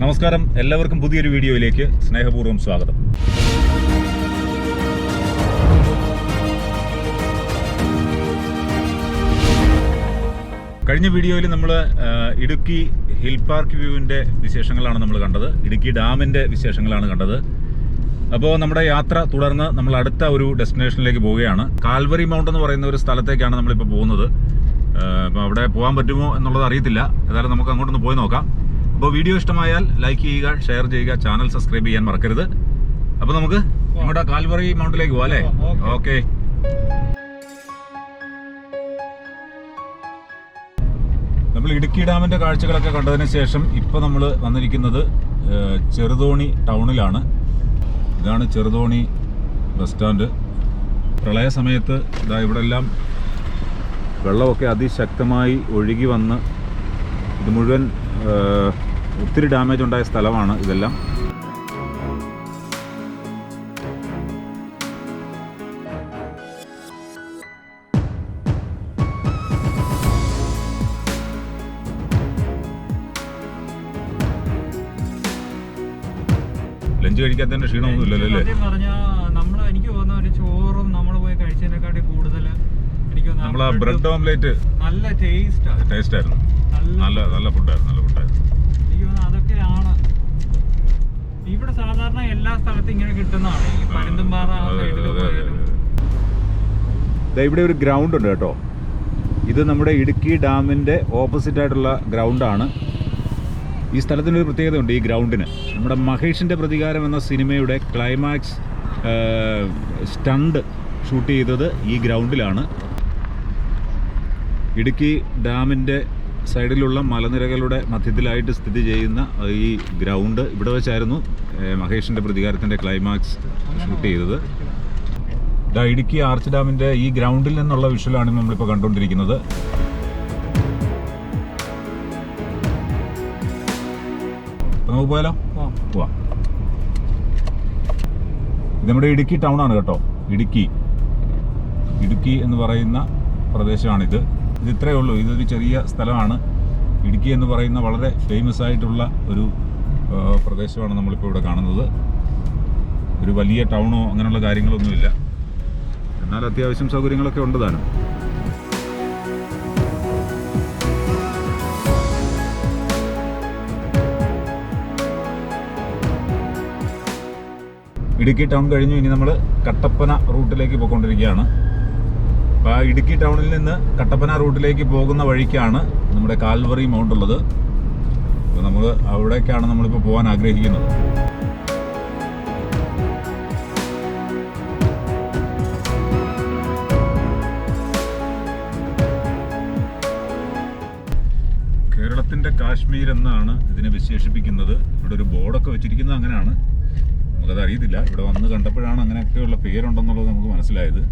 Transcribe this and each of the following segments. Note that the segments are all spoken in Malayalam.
നമസ്കാരം. എല്ലാവർക്കും പുതിയൊരു വീഡിയോയിലേക്ക് സ്നേഹപൂർവം സ്വാഗതം. കഴിഞ്ഞ വീഡിയോയിൽ നമ്മൾ ഇടുക്കി ഹിൽ പാർക്ക് വ്യൂവിന്റെ വിശേഷങ്ങളാണ് നമ്മൾ കണ്ടത്. ഇടുക്കി ഡാമിന്റെ വിശേഷങ്ങളാണ് കണ്ടത്. അപ്പോൾ നമ്മുടെ യാത്ര തുടർന്ന് നമ്മൾ അടുത്ത ഒരു ഡെസ്റ്റിനേഷനിലേക്ക് പോവുകയാണ്. കാൽവറി മൗണ്ട് എന്ന് പറയുന്ന ഒരു സ്ഥലത്തേക്കാണ് നമ്മളിപ്പോൾ പോകുന്നത്. അപ്പോൾ അവിടെ പോകാൻ പറ്റുമോ എന്നുള്ളത് അറിയത്തില്ല. ഏതായാലും നമുക്ക് അങ്ങോട്ടൊന്ന് പോയി നോക്കാം. അപ്പോൾ വീഡിയോ ഇഷ്ടമായാൽ ലൈക്ക് ചെയ്യുക ഷെയർ ചെയ്യുക ചാനൽ സബ്സ്ക്രൈബ് ചെയ്യാൻ മറക്കരുത്. അപ്പോൾ നമുക്ക് നമ്മുടെ കാൽവറി മൗണ്ടിലേക്ക് പോവാം അല്ലേ? ഓക്കെ. നമ്മൾ ഇടുക്കി ഡാമിന്റെ കാഴ്ചകളൊക്കെ കണ്ടതിന് ശേഷം ഇപ്പോൾ നമ്മൾ വന്നിരിക്കുന്നത് ചെറുതോണി ടൗണിലാണ്. ഇതാണ് ചെറുതോണി ബസ് സ്റ്റാൻഡ്. പ്രളയ സമയത്ത് ഇതാ ഇവിടെ എല്ലാം വെള്ളമൊക്കെ അതിശക്തമായി ഒഴുകി വന്ന് ഇത് മുഴുവൻ ഒത്തിരി ഡാമേജ് ഉണ്ടായ സ്ഥലമാണ് ഇതെല്ലാം. ലഞ്ച് കഴിക്കാത്തതിന്റെ ക്ഷീണമൊന്നും ഇല്ലല്ലോ അല്ലേ? സത്യം എനിക്ക് തോന്നുന്ന ഒരു ചോറും നമ്മൾ പോയി കഴിച്ചതിനെക്കാട്ടി കൂടുതൽ എനിക്ക് നമ്മൾ ആ ബ്രെഡ് ഓംലേറ്റ്. നല്ല ടേസ്റ്റ് ടേസ്റ്റ് ആയിരുന്നു. നല്ല നല്ല ഫുഡായിരുന്നു നല്ല ഫുഡായിരുന്നു എനിക്ക് തോന്നുന്നു അതൊക്കെയാണ് ഇവിടെ സാധാരണ എല്ലാ സ്ഥലത്തും ഇങ്ങനെ കിട്ടുന്നതാണ്. ഈ പരുന്തുംപാറ ആ സൈഡിൽ പോയാലും. ഇവിടെ ഒരു ഗ്രൗണ്ട് ഉണ്ട് കേട്ടോ. ഇത് നമ്മുടെ ഇടുക്കി ഡാമിന്റെ ഓപ്പോസിറ്റ് ആയിട്ടുള്ള ഗ്രൗണ്ടാണ് ഈ സ്ഥലത്തിനൊരു ഒരു പ്രത്യേകതയുണ്ട് ഈ ഗ്രൗണ്ടിന് നമ്മുടെ മഹേഷിന്റെ പ്രതികാരം എന്ന സിനിമയുടെ ക്ലൈമാക്സ് സ്റ്റണ്ട് ഷൂട്ട് ചെയ്തത് ഈ ഗ്രൗണ്ടിലാണ് ഇടുക്കി ഡാമിന്റെ സൈഡിലുള്ള മലനിരകളുടെ മധ്യത്തിലായിട്ട് സ്ഥിതി ചെയ്യുന്ന ഈ ഗ്രൗണ്ട് ഇവിടെ വെച്ചായിരുന്നു. മഹേഷിന്റെ പ്രതികാരത്തിന്റെ ക്ലൈമാക്സ് ഷൂട്ട് ചെയ്തത്. ഇതാ ഇടുക്കി ആർച്ച് ഡാമിന്റെ ഈ ഗ്രൗണ്ടിൽ നിന്നുള്ള വിഷ്വലാണ് നമ്മളിപ്പോൾ കണ്ടുകൊണ്ടിരിക്കുന്നത്. നമുക്ക് പോയാലോ? പോവാം. ഇത് നമ്മുടെ ഇടുക്കി ടൗൺ ആണ് കേട്ടോ. ഇടുക്കി. ഇടുക്കി എന്ന് പറയുന്ന പ്രദേശമാണിത്. ഇത് ഇത്രയേ ഉള്ളൂ. ഇതൊരു ചെറിയ സ്ഥലമാണ്. ഇടുക്കി എന്ന് പറയുന്ന വളരെ ഫേമസ് ആയിട്ടുള്ള ഒരു പ്രദേശമാണ് നമ്മളിപ്പോൾ ഇവിടെ കാണുന്നത്. ഒരു വലിയ ടൗണോ അങ്ങനെയുള്ള കാര്യങ്ങളൊന്നുമില്ല. എന്നാൽ അത്യാവശ്യം സൗകര്യങ്ങളൊക്കെ ഉണ്ട് താനും. ഇടുക്കി ടൗൺ കഴിഞ്ഞു. ഇനി നമ്മൾ കട്ടപ്പന റൂട്ടിലേക്ക് പോയിക്കൊണ്ടിരിക്കുകയാണ്. അപ്പോൾ ആ ഇടുക്കി ടൗണിൽ നിന്ന് കട്ടപ്പന റൂട്ടിലേക്ക് പോകുന്ന വഴിക്കാണ് നമ്മുടെ കാൽവറി മൗണ്ട് ഉള്ളത് നമ്മൾ അവിടേക്കാണ് നമ്മളിപ്പോൾ പോകാൻ ആഗ്രഹിക്കുന്നത്. കേരളത്തിന്റെ കാശ്മീർ എന്നാണ് ഇതിനെ വിശേഷിപ്പിക്കുന്നത്. ഇവിടെ ഒരു ബോർഡൊക്കെ വെച്ചിരിക്കുന്നത് അങ്ങനെയാണ്. നമുക്കത് അറിയത്തില്ല. ഇവിടെ വന്ന് കണ്ടപ്പോഴാണ് അങ്ങനെയൊക്കെയുള്ള പേരുണ്ടെന്നുള്ളത് നമുക്ക് മനസ്സിലായത്.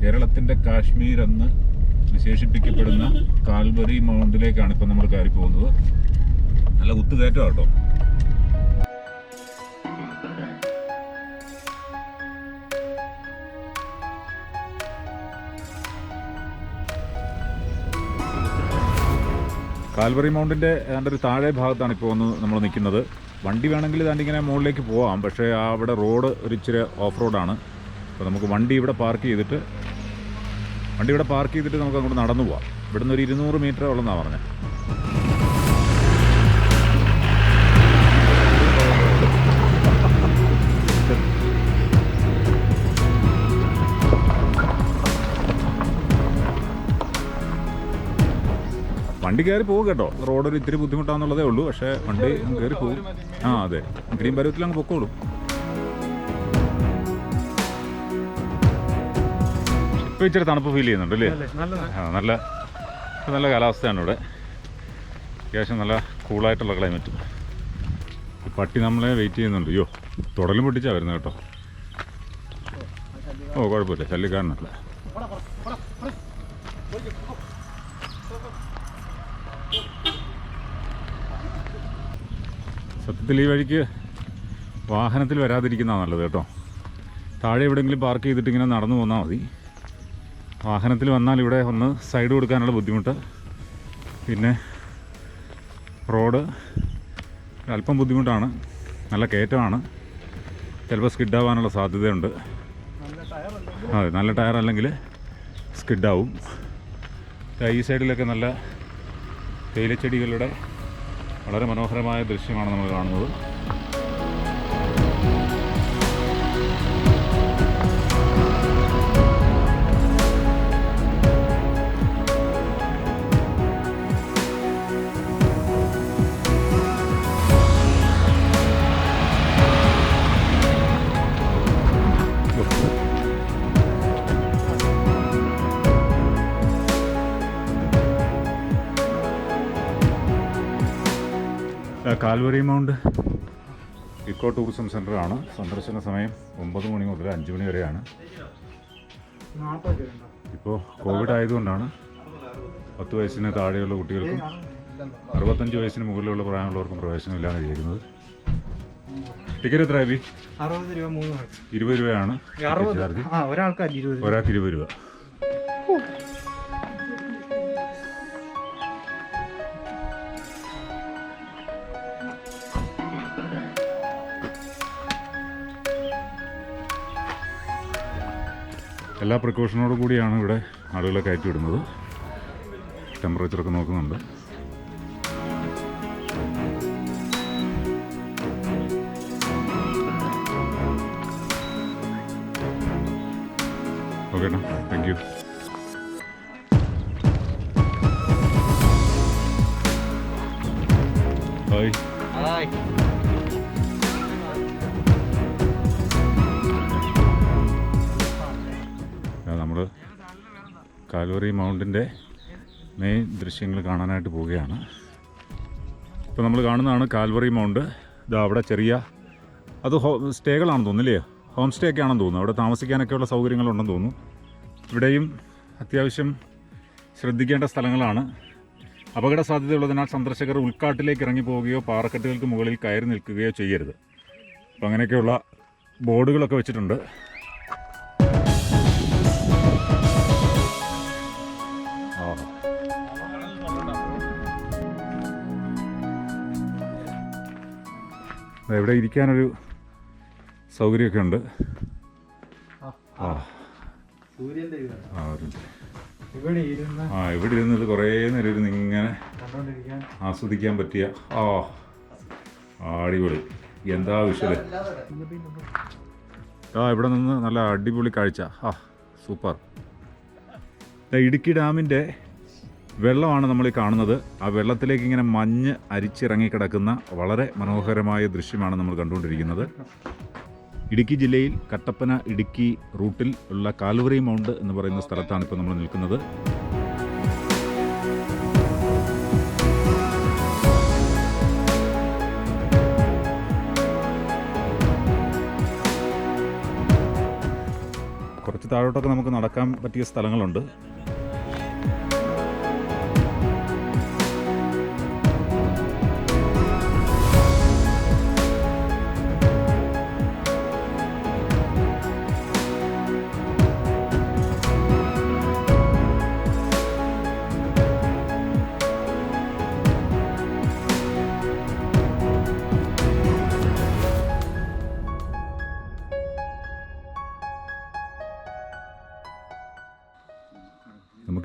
കേരളത്തിന്റെ കാശ്മീർ എന്ന് വിശേഷിപ്പിക്കപ്പെടുന്ന കാൽവറി മൗണ്ടിലേക്കാണ് ഇപ്പം നമ്മൾ കയറി പോകുന്നത് നല്ല കുത്തുകയറ്റം കേട്ടോ കാൽവറി മൗണ്ടിന്റെ ഏതാണ്ട് ഒരു താഴെ ഭാഗത്താണ് ഇപ്പോൾ വന്ന് നമ്മൾ നിൽക്കുന്നത്. വണ്ടി വേണമെങ്കിൽ ഇതാണ്ട് ഇങ്ങനെ മുകളിലേക്ക് പോകാം പക്ഷേ ആ അവിടെ റോഡ് ഒരു ഇച്ചിരി ഓഫ് റോഡാണ്. അപ്പോൾ നമുക്ക് വണ്ടി ഇവിടെ പാർക്ക് ചെയ്തിട്ട് വണ്ടി ഇവിടെ പാർക്ക് ചെയ്തിട്ട് നമുക്ക് അങ്ങോട്ട് നടന്നു പോവാം. ഇവിടുന്ന് ഒരു ഇരുന്നൂറ് മീറ്റർ ഉള്ളതെന്നാണ് പറഞ്ഞത് വണ്ടി കയറി പോകും കേട്ടോ. റോഡ് ഒരു ഇത്തിരി ബുദ്ധിമുട്ടാണെന്നുള്ളതേ ഉള്ളൂ. പക്ഷേ വണ്ടി കയറി പോകും. ആ അതെ. ഗ്രീൻ പരുവത്തിൽ അങ്ങ് പൊക്കോളും. ഇപ്പോൾ ഇച്ചിരി തണുപ്പ് ഫീൽ ചെയ്യുന്നുണ്ട് അല്ലേ? ആ നല്ല നല്ല കാലാവസ്ഥയാണ് ഇവിടെ. അത്യാവശ്യം നല്ല കൂളായിട്ടുള്ള ക്ലൈമറ്റ് പട്ടി നമ്മളെ വെയിറ്റ് ചെയ്യുന്നുണ്ട്. അയ്യോ തുടലും പൊട്ടിച്ചാണ് വരുന്നത് കേട്ടോ. ഓ കുഴപ്പമില്ല. ശല്യക്കാരനല്ല. സത്യത്തിൽ ഈ വഴിക്ക് വാഹനത്തിൽ വരാതിരിക്കുന്നതാണ് നല്ലത് കേട്ടോ. താഴെ എവിടെയെങ്കിലും പാർക്ക് ചെയ്തിട്ട് ഇങ്ങനെ നടന്നു പോന്നാൽ മതി. വാഹനത്തിൽ വന്നാൽ ഇവിടെ ഒന്ന് സൈഡ് കൊടുക്കാനുള്ള ബുദ്ധിമുട്ട്. പിന്നെ റോഡ് അല്പം ബുദ്ധിമുട്ടാണ്. നല്ല കയറ്റമാണ്. ചിലപ്പോൾ സ്കിഡാവാനുള്ള സാധ്യതയുണ്ട്. അതെ നല്ല ടയർ അല്ലെങ്കിൽ സ്കിഡാവും. ഈ സൈഡിലൊക്കെ നല്ല തേയിലച്ചെടികളുടെ വളരെ മനോഹരമായ ദൃശ്യമാണ് നമ്മൾ കാണുന്നത്. കാൽവറി മൗണ്ട് ഇക്കോ ടൂറിസം സെന്ററാണ് സന്ദർശന സമയം ഒമ്പത് മണി മുതൽ അഞ്ച് മണി വരെയാണ്. ഇപ്പോൾ കോവിഡ് ആയതുകൊണ്ടാണ് പത്ത് വയസ്സിന് താഴെയുള്ള കുട്ടികൾക്കും അറുപത്തഞ്ച് വയസ്സിന് മുകളിലുള്ള പ്രായമുള്ളവർക്കും പ്രവേശനം പ്രവേശനമില്ലാതെ ഇരിക്കുന്നത്. ടിക്കറ്റ് എത്ര ഇരുപത് രൂപയാണ് ഒരാൾക്ക് ഇരുപത് രൂപ. എല്ലാ പ്രിക്കോഷനോടു കൂടിയാണ് ഇവിടെ ആളുകളെ കയറ്റി വിടുന്നത് ടെമ്പറേച്ചറൊക്കെ നോക്കുന്നുണ്ട്. Okay thank you hi hi Calvary മൗണ്ടിന്റെ main ദൃശ്യങ്ങൾ കാണാനായിട്ട് പോവുകയാണ്. ഇപ്പോൾ നമ്മൾ കാണുന്നതാണ് കാൽവറി മൗണ്ട്. ഇതാ അവിടെ ചെറിയ അത് ഹോ സ്റ്റേകളാണെന്ന് തോന്നുന്നില്ലേ? ഹോം സ്റ്റേ ഒക്കെ ആണെന്ന് തോന്നുന്നു. അവിടെ താമസിക്കാനൊക്കെയുള്ള സൗകര്യങ്ങളുണ്ടെന്ന് തോന്നുന്നു. ഇവിടെയും അത്യാവശ്യം ശ്രദ്ധിക്കേണ്ട സ്ഥലങ്ങളാണ്. അപകട സാധ്യതയുള്ളതിനാൽ സന്ദർശകർ ഉൾക്കാട്ടിലേക്ക് ഇറങ്ങി പോവുകയോ പാറക്കെട്ടുകൾക്ക് മുകളിൽ കയറി നിൽക്കുകയോ ചെയ്യരുത്. അപ്പോൾ അങ്ങനെയൊക്കെയുള്ള ബോർഡുകളൊക്കെ വെച്ചിട്ടുണ്ട്. ഇവിടെ ഇരിക്കാനൊരു സൗകര്യമൊക്കെ ഉണ്ട്. ആ. ആ. ഇവിടെ ഇരുന്നിട്ട് കുറേ നേരം ഇരുന്ന് ഇങ്ങനെ ആസ്വദിക്കാൻ പറ്റിയ ആ അടിപൊളി. എന്താ വിഷയം? ആ ഇവിടെ നിന്ന് നല്ല അടിപൊളി കാഴ്ച. ആ സൂപ്പർ. ഇടുക്കി ഡാമിന്റെ വെള്ളമാണ് നമ്മൾ ഈ കാണുന്നത്. ആ വെള്ളത്തിലേക്ക് ഇങ്ങനെ മഞ്ഞ് അരിച്ചിറങ്ങി കിടക്കുന്ന വളരെ മനോഹരമായ ദൃശ്യമാണ് നമ്മൾ കണ്ടുകൊണ്ടിരിക്കുന്നത്. ഇടുക്കി ജില്ലയിൽ കട്ടപ്പന ഇടുക്കി റൂട്ടിൽ ഉള്ള കാൽവറി മൗണ്ട് എന്ന് പറയുന്ന സ്ഥലത്താണ് ഇപ്പോൾ നമ്മൾ നിൽക്കുന്നത്. കുറച്ച് താഴോട്ടൊക്കെ നമുക്ക് നടക്കാൻ പറ്റിയ സ്ഥലങ്ങളുണ്ട്.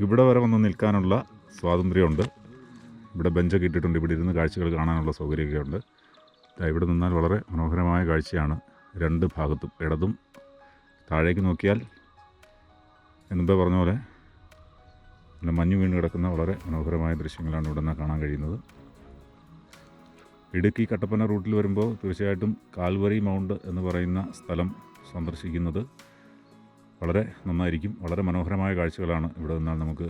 നമുക്കിവിടെ വരെ വന്ന് നിൽക്കാനുള്ള സ്വാതന്ത്ര്യമുണ്ട്. ഇവിടെ ബെഞ്ചൊക്കെ ഇട്ടിട്ടുണ്ട്. ഇവിടെ ഇരുന്ന് കാഴ്ചകൾ കാണാനുള്ള സൗകര്യമൊക്കെ ഉണ്ട് ഇവിടെ നിന്നാൽ വളരെ മനോഹരമായ കാഴ്ചയാണ് രണ്ട് ഭാഗത്തും. ഇടതും താഴേക്ക് നോക്കിയാൽ മുമ്പേ പറഞ്ഞ പോലെ നല്ല മഞ്ഞ് വീണ് കിടക്കുന്ന വളരെ മനോഹരമായ ദൃശ്യങ്ങളാണ് ഇവിടെ നിന്ന് കാണാൻ കഴിയുന്നത്. ഇടുക്കി കട്ടപ്പന റൂട്ടിൽ വരുമ്പോൾ തീർച്ചയായിട്ടും കാൽവറി മൗണ്ട് എന്ന് പറയുന്ന സ്ഥലം സന്ദർശിക്കുന്നത് വളരെ നന്നായിരിക്കും. വളരെ മനോഹരമായ കാഴ്ചകളാണ് ഇവിടെ നിന്നാൽ നമുക്ക്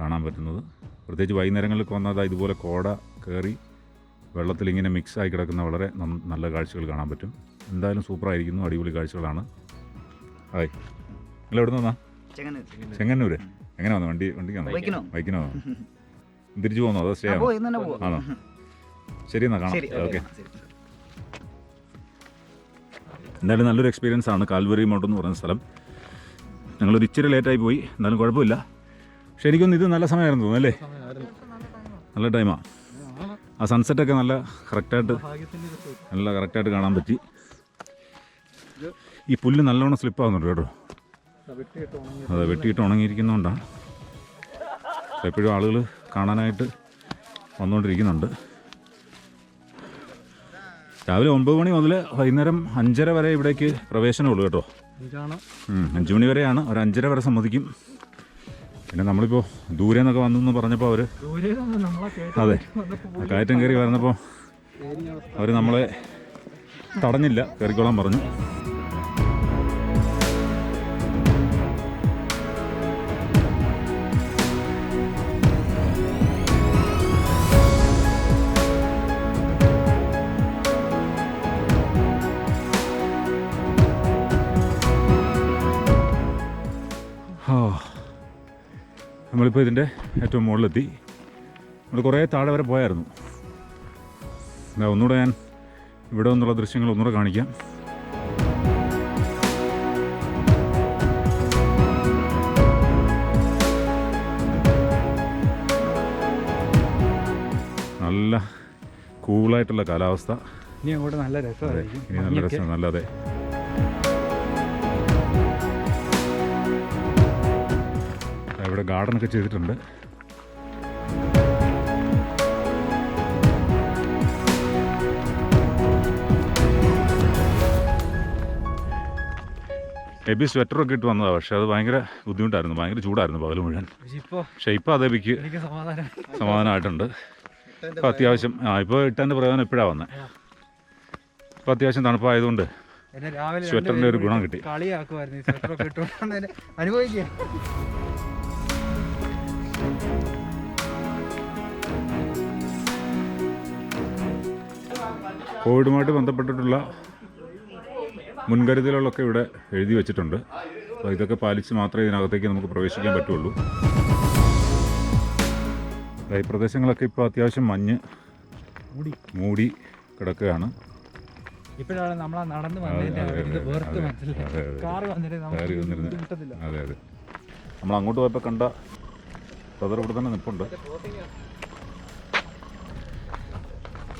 കാണാൻ പറ്റുന്നത്. പ്രത്യേകിച്ച് വൈകുന്നേരങ്ങളിൽ വന്നാൽ ഇതുപോലെ കോട കയറി വെള്ളത്തിൽ ഇങ്ങനെ മിക്സായി കിടക്കുന്ന വളരെ നല്ല കാഴ്ചകൾ കാണാൻ പറ്റും. എന്തായാലും സൂപ്പറായിരിക്കുന്നു. അടിപൊളി കാഴ്ചകളാണ്. ഹായ്. നിങ്ങൾ എവിടെ നിന്നാ ചെങ്ങന്നൂര്. എങ്ങനെ വന്നു? വണ്ടി വണ്ടിക്കാണോ ബൈക്കിനോ? ബൈക്കിനോ? തിരിച്ചു പോകുന്നോ അതോ സ്റ്റേ ആണോ? ശരി എന്നാ കാണാം. ഓക്കെ. എന്തായാലും നല്ലൊരു എക്സ്പീരിയൻസ് ആണ്. കാൽവരി മൗണ്ട് എന്ന് പറയുന്ന സ്ഥലം. ഞങ്ങളൊരു ഇച്ചിരി ലേറ്റായി പോയി. എന്നാലും കുഴപ്പമില്ല. ശരിക്കും ഇത് നല്ല സമയമായിരുന്നു തോന്നുന്നു അല്ലേ? നല്ല ടൈമാണ് ആ. സൺസെറ്റൊക്കെ നല്ല കറക്റ്റായിട്ട്. നല്ല കറക്റ്റായിട്ട് കാണാൻ പറ്റി. ഈ പുല്ല് നല്ലോണം സ്ലിപ്പാകുന്നുണ്ട് കേട്ടോ. അതെ വെട്ടിയിട്ട് ഉണങ്ങിയിരിക്കുന്നതുകൊണ്ടാണ് എപ്പോഴും ആളുകൾ കാണാനായിട്ട് വന്നുകൊണ്ടിരിക്കുന്നുണ്ട് രാവിലെ ഒമ്പത് മണി മുതൽ വൈകുന്നേരം അഞ്ചര വരെ ഇവിടേക്ക് പ്രവേശനമുള്ളൂ കേട്ടോ. അഞ്ച് മണി വരെയാണ്. ഒരു അഞ്ചര വരെ സമ്മതിക്കും. പിന്നെ നമ്മളിപ്പോൾ ദൂരെ നിന്നൊക്കെ വന്നു പറഞ്ഞപ്പോ പറഞ്ഞപ്പോൾ അവർ കേട്ട് അതെ കയറ്റം കയറി വരുന്നപ്പോൾ അവർ നമ്മളെ തടഞ്ഞില്ല കയറിക്കോളാൻ പറഞ്ഞു. നമ്മളിപ്പോൾ ഇതിന്റെ ഏറ്റവും മുകളിലെത്തി. നമ്മൾ കുറേ താഴെ വരെ പോയായിരുന്നു. എന്നാൽ ഒന്നുകൂടെ ഞാൻ ഇവിടെ നിന്നുള്ള ദൃശ്യങ്ങൾ ഒന്നുകൂടെ കാണിക്കാം. നല്ല കൂളായിട്ടുള്ള കാലാവസ്ഥ. ഇനി അങ്ങോട്ട് നല്ല രസമായിരിക്കും. ഇനി നല്ല രസം നല്ല ഇവിടെ ഗാർഡനൊക്കെ ചെയ്തിട്ടുണ്ട്. എബി സ്വെറ്ററൊക്കെ ഇട്ട് വന്നതാണ് പക്ഷെ അത് ഭയങ്കര ബുദ്ധിമുട്ടായിരുന്നു. ഭയങ്കര ചൂടായിരുന്നു പകൽ മുഴുവൻ. പക്ഷെ ഇപ്പോ പക്ഷേ ഇപ്പോൾ അത് എബിക്ക് സമാധാനമായിട്ടുണ്ട്. ഇപ്പോൾ അത്യാവശ്യം ആ ഇപ്പോൾ ഇട്ടതിന്റെ പ്രയോജനം എപ്പോഴാണ് വന്നത് ഇപ്പോൾ അത്യാവശ്യം തണുപ്പായതുകൊണ്ട് എന്നെ രാവിലെ സ്വെറ്ററിന്റെ ഒരു ഗുണം കിട്ടി. കളിയാക്കുമായിരുന്നു അനുഭവിക്കുക കോവിഡുമായിട്ട് ബന്ധപ്പെട്ടിട്ടുള്ള മുൻകരുതലുകളൊക്കെ ഇവിടെ എഴുതി വച്ചിട്ടുണ്ട്. അപ്പോൾ ഇതൊക്കെ പാലിച്ച് മാത്രമേ ഇതിനകത്തേക്ക് നമുക്ക് പ്രവേശിക്കാൻ പറ്റുള്ളൂ. ഈ പ്രദേശങ്ങളൊക്കെ ഇപ്പോൾ അത്യാവശ്യം മഞ്ഞ് മുടി. കിടക്കുകയാണ്. ഇപ്പോഴാണ് നമ്മൾ നടന്ന് അതെ, അതെ, നമ്മൾ അങ്ങോട്ട് പോയപ്പോൾ കണ്ട ഇവിടെ തന്നെ നിൽപ്പുണ്ട്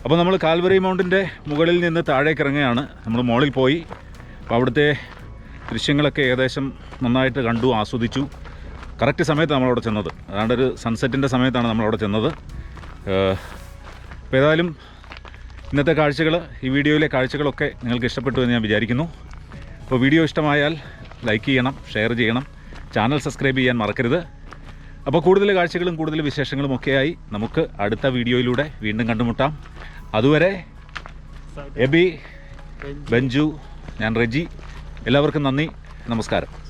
അപ്പോൾ നമ്മൾ കാൽവറി മൗണ്ടിന്റെ മുകളിൽ നിന്ന് താഴേക്ക് ഇറങ്ങുകയാണ്. നമ്മൾ മോളിൽ പോയി. അപ്പോൾ അവിടുത്തെ ദൃശ്യങ്ങളൊക്കെ ഏകദേശം നന്നായിട്ട് കണ്ടു ആസ്വദിച്ചു. കറക്റ്റ് സമയത്ത് നമ്മളവിടെ ചെന്നത്. അതാണ്ട് ഒരു സൺസെറ്റിന്റെ സമയത്താണ് നമ്മളവിടെ ചെന്നത്. അപ്പോൾ ഏതായാലും ഇന്നത്തെ കാഴ്ചകൾ ഈ വീഡിയോയിലെ കാഴ്ചകളൊക്കെ നിങ്ങൾക്ക് ഇഷ്ടപ്പെട്ടു എന്ന് ഞാൻ വിചാരിക്കുന്നു. അപ്പോൾ വീഡിയോ ഇഷ്ടമായാൽ ലൈക്ക് ചെയ്യണം ഷെയർ ചെയ്യണം ചാനൽ സബ്സ്ക്രൈബ് ചെയ്യാൻ മറക്കരുത്. അപ്പോൾ കൂടുതൽ കാഴ്ചകളും കൂടുതൽ വിശേഷങ്ങളും ഒക്കെയായി നമുക്ക് അടുത്ത വീഡിയോയിലൂടെ വീണ്ടും കണ്ടുമുട്ടാം. അതുവരെ എബി ബെഞ്ചു ഞാൻ റെജി. എല്ലാവർക്കും നന്ദി. നമസ്കാരം.